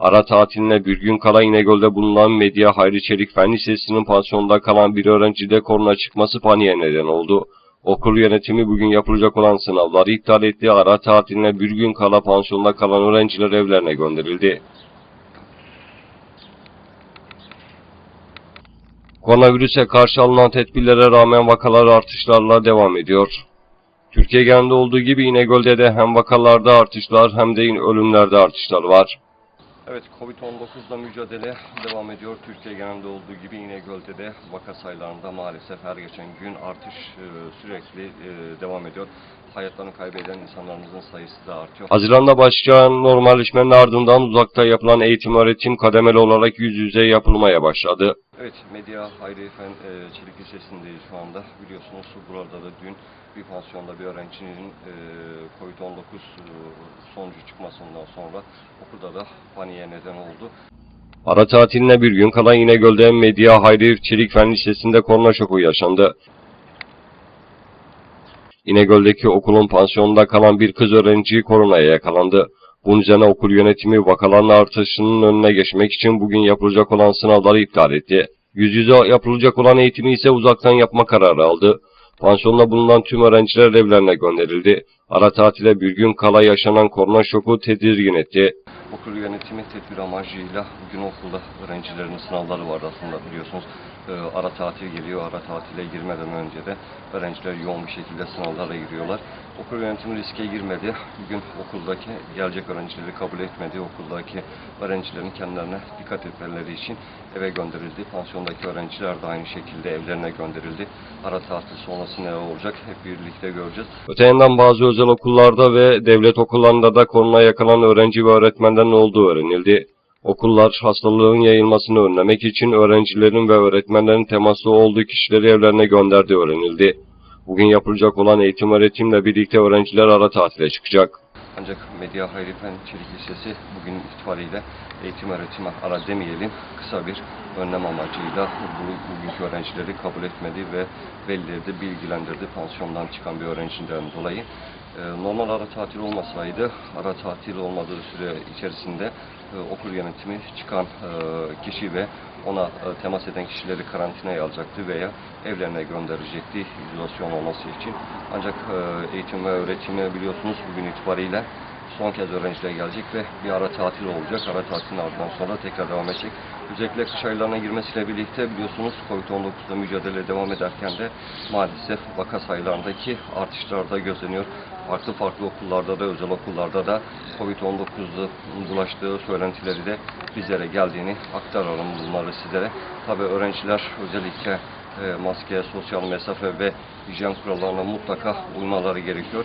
Ara tatiline bir gün kala İnegöl'de bulunan Medya Hayri Çelik Fen Lisesi'nin pansiyonunda kalan bir öğrencide korona çıkması paniğe neden oldu. Okul yönetimi bugün yapılacak olan sınavları iptal etti. Ara tatiline bir gün kala pansiyonda kalan öğrenciler evlerine gönderildi. Koronavirüse karşı alınan tedbirlere rağmen vakalar artışlarla devam ediyor. Türkiye genelinde olduğu gibi İnegöl'de de hem vakalarda artışlar hem de ölümlerde artışlar var. Evet, Covid-19'la mücadele devam ediyor. Türkiye genelinde olduğu gibi İnegöl'de de vaka sayılarında maalesef her geçen gün artış e, sürekli e, devam ediyor. Hayatlarını kaybeden insanlarımızın sayısı da artıyor. Haziranda başlayan normalleşmenin ardından uzakta yapılan eğitim öğretim kademeli olarak yüz yüze yapılmaya başladı. Evet, Medya Hayri Fen e, Çelik Lisesi'ndeyiz şu anda. Biliyorsunuz burada da dün bir pansiyonda bir öğrencinin e, Covid-19 e, sonucu çıkmasından sonra okulda da paniğe neden oldu. Ara tatiline bir gün kala İnegöl'de Medya Hayri Çelik Fen Lisesi'nde korona şoku yaşandı. İnegöl'deki okulun pansiyonunda kalan bir kız öğrenci koronaya yakalandı. Üzerine okul yönetimi vakaların artışının önüne geçmek için bugün yapılacak olan sınavları iptal etti. Yüz yüze yapılacak olan eğitimi ise uzaktan yapma kararı aldı. Pansiyonda bulunan tüm öğrenciler evlerine gönderildi. Ara tatile bir gün kala yaşanan korona şoku tedirgin etti. Okul yönetimi tedbir amacıyla bugün okulda öğrencilerin sınavları vardı aslında biliyorsunuz. Ee, ara tatil geliyor. Ara tatile girmeden önce de öğrenciler yoğun bir şekilde sınavlara giriyorlar. Okul yönetimi riske girmedi. Bugün okuldaki gelecek öğrencileri kabul etmedi. Okuldaki öğrencilerin kendilerine dikkat etmeleri için eve gönderildi. Pansiyondaki öğrenciler de aynı şekilde evlerine gönderildi. Ara tatil sonrası ne olacak hep birlikte göreceğiz. Öte yandan bazı özel okullarda ve devlet okullarında da korona yakalanan öğrenci ve öğretmenlerin olduğu öğrenildi. Okullar hastalığın yayılmasını önlemek için öğrencilerin ve öğretmenlerin temaslı olduğu kişileri evlerine gönderdiği öğrenildi. Bugün yapılacak olan eğitim öğretimle birlikte öğrenciler ara tatile çıkacak. Ancak Medya Hayri Fen Çelik Lisesi bugün itibariyle eğitim öğretime ara demeyelim kısa bir önlem amacıyla bu, bugünkü öğrencileri kabul etmedi ve velileri de bilgilendirdi pansiyondan çıkan bir öğrenciden dolayı. Ee, Normal ara tatil olmasaydı, ara tatil olmadığı süre içerisinde e, okul yönetimi çıkan e, kişi ve ona e, temas eden kişileri karantinaya alacaktı veya evlerine gönderecekti izolasyon olması için. Ancak eğitim ve öğretimi biliyorsunuz bugün itibariyle son kez öğrenciler gelecek ve bir ara tatil olacak. Ara tatilin ardından sonra tekrar devam edecek. Özellikle kış aylarına girmesiyle birlikte biliyorsunuz Covid-19'la mücadele devam ederken de maalesef vaka sayılarındaki artışlar da gözleniyor. Farklı farklı okullarda da özel okullarda da Covid-19'u bulaştığı söylentileri de bizlere geldiğini aktaralım bunları sizlere. Tabi öğrenciler özellikle e, maske, sosyal mesafe ve hijyen kurallarına mutlaka uymaları gerekiyor.